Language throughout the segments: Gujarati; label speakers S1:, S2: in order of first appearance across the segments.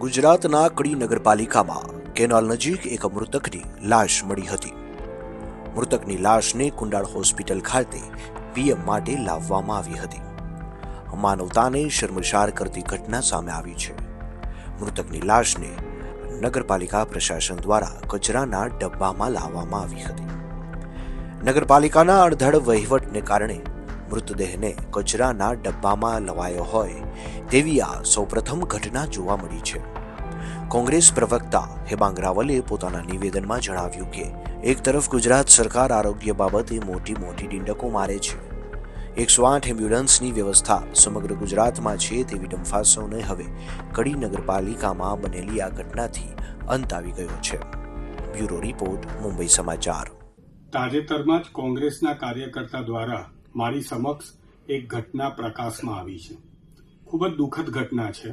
S1: ગુજરાતના કડી નગરપાલિકામાં કેનાલ નજીક એક મૃતકની લાશ મળી હતી. મૃતકની લાશને કુંડાળ હોસ્પિટલ ખાતે પીએમ માટે લાવવામાં આવી હતી. માનવતાને શર્મસાર કરતી ઘટના સામે આવી છે. મૃતકની લાશને નગરપાલિકા પ્રશાસન દ્વારા કચરાના ડબ્બામાં લાવવામાં આવી હતી. નગરપાલિકાના અડધડ વહીવટને કારણે મૃતદેહને કચરાના ડબ્બામાં લવાયો હોય તેવી આ સૌપ્રથમ ઘટના જોવા મળી છે. કોંગ્રેસ પ્રવક્તા હેમાંગ રાવલે પોતાના નિવેદનમાં જણાવ્યું કે, એક તરફ ગુજરાત સરકાર આરોગ્ય બાબતે મોટી મોટી ડીંડકો મારે છે. એકસો આઠ એમ્બ્યુલન્સની વ્યવસ્થા સમગ્ર ગુજરાતમાં છે તેવી ડંફાસોને હવે કડી નગરપાલિકામાં બનેલી આ ઘટનાથી અંત આવી ગયો છે. બ્યુરો રિપોર્ટ, મુંબઈ સમાચાર.
S2: તાજેતરમાં જ કોંગ્રેસના કાર્યકર્તા દ્વારા મારી સમક્ષ એક ઘટના પ્રકાશમાં આવી છે. ખૂબ જ દુઃખદ ઘટના છે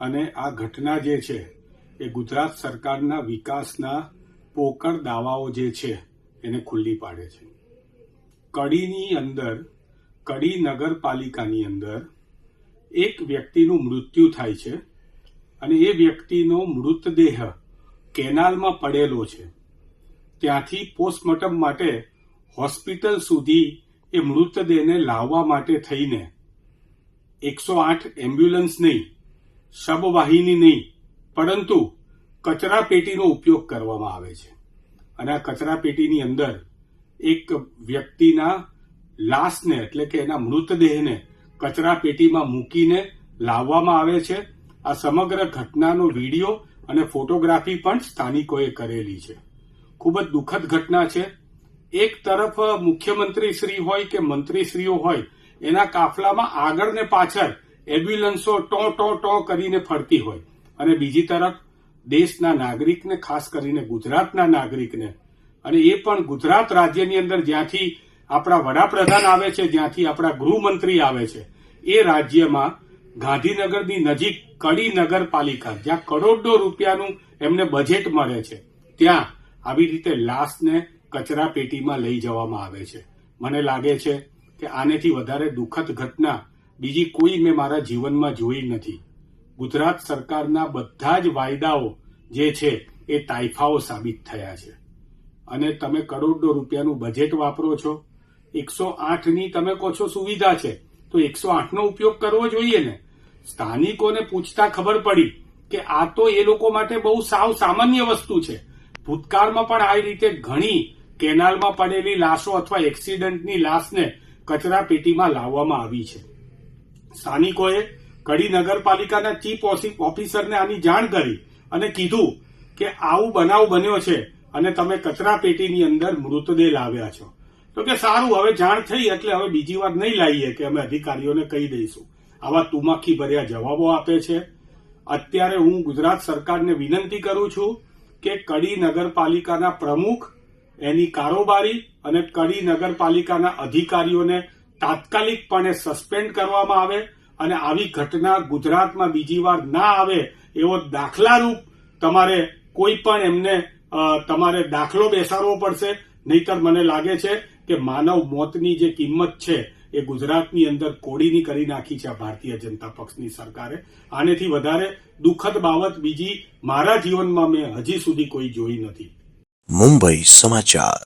S2: અને આ ઘટના જે છે એ ગુજરાત સરકારના વિકાસના પોકળ દાવાઓ જે છે એને ખુલ્લી પાડે છે. કડીની અંદર, કડી નગરપાલિકાની અંદર એક વ્યક્તિનું મૃત્યુ થાય છે અને એ વ્યક્તિનો મૃતદેહ કેનાલમાં પડેલો છે. ત્યાંથી પોસ્ટમોર્ટમ માટે હોસ્પિટલ સુધી એ મૃતદેહને લાવવા માટે થઈને એકસો આઠ એમ્બ્યુલન્સ નહીં, શબવાહિની નહીં, પરંતુ કચરા પેટીનો ઉપયોગ કરવામાં આવે છે. અને આ કચરા પેટીની અંદર એક વ્યક્તિના લાશને, એટલે કે એના મૃતદેહને કચરા પેટીમાં મૂકીને લાવવામાં આવે છે. આ સમગ્ર ઘટનાનો વીડિયો અને ફોટોગ્રાફી પણ સ્થાનિકોએ કરેલી છે. ખૂબ જ દુઃખદ ઘટના છે. એક તરફ મુખ્યમંત્રી શ્રી હોય કે મંત્રીશ્રીઓ હોય, એના કાફલામાં આગળ ને પાછળ એમ્બ્યુલન્સો ટો ટો ટો કરીને ફરતી હોય. અને બીજી તરફ દેશના નાગરિકને, ખાસ કરીને ગુજરાતના નાગરિકને. અને એ પણ ગુજરાત રાજ્યની અંદર જ્યાંથી આપણા વડાપ્રધાન આવે છે, જ્યાંથી આપણા ગૃહમંત્રી આવે છે, એ રાજ્યમાં ગાંધીનગરની નજીક કડી નગરપાલિકા, જ્યાં કરોડો રૂપિયાનું એમને બજેટ મળે છે, ત્યાં આવી રીતે લાશને કચરા પેટીમાં લઈ જવામાં આવે છે. મને લાગે છે કે આનેથી વધારે દુઃખદ ઘટના બીજી કોઈ મેં મારા જીવનમાં જોઈ નથી. ગુજરાત સરકારના બધા જ વાયદાઓ જે છે એ તાઇફાઓ સાબિત થયા છે. અને તમે કરોડો રૂપિયાનું બજેટ વાપરો છો. એકસો આઠની તમે કહો છો સુવિધા છે. તો એકસો આઠનો ઉપયોગ કરવો જોઈએ ને? સ્થાનિકોને પૂછતા ખબર પડી કે આ તો એ લોકો માટે બહુ સાવ સામાન્ય વસ્તુ છે. ભૂતકાળમાં પણ આ રીતે ઘણી કેનાલમાં પડેલી લાશો અથવા એક્સિડન્ટની લાશને કચરા પેટીમાં લાવવામાં આવી છે. સ્થાનિકોએ કડી નગરપાલિકાના ચીફ ઓફિસરને આની જાણ કરી અને કીધું કે આવું બનાવ બન્યો છે અને તમે કચરા પેટીની અંદર મૃતદેહ લાવ્યા છો. તો કે સારું, હવે જાણ થઈ એટલે હવે બીજી વાર નહીં લાવીએ કે અમે અધિકારીઓને કહી દઈશું. આવા તુમાખી ભર્યા જવાબો આપે છે. અત્યારે હું ગુજરાત સરકારને વિનંતી કરું છું કે કડી નગરપાલિકાના પ્રમુખ એની કારોબારી અને કડી નગરપાલિકાના અધિકારીઓને તાત્કાલિકપણે સસ્પેન્ડ કરવામાં આવે અને આવી ઘટના ગુજરાતમાં બીજી વાર ના આવે એવો દાખલારૂપ તમારે કોઈ પણ એમને તમારે દાખલો બેસાડવો પડશે. નહીતર મને લાગે છે કે માનવ મોતની જે કિંમત છે એ ગુજરાતની અંદર કોડીની કરી નાખી છે ભારતીય જનતા પક્ષની સરકારે. આનેથી વધારે દુઃખદ બાબત બીજી મારા જીવનમાં મેં હજી સુધી કોઈ જોઈ નથી.
S1: મુંબઈ સમાચાર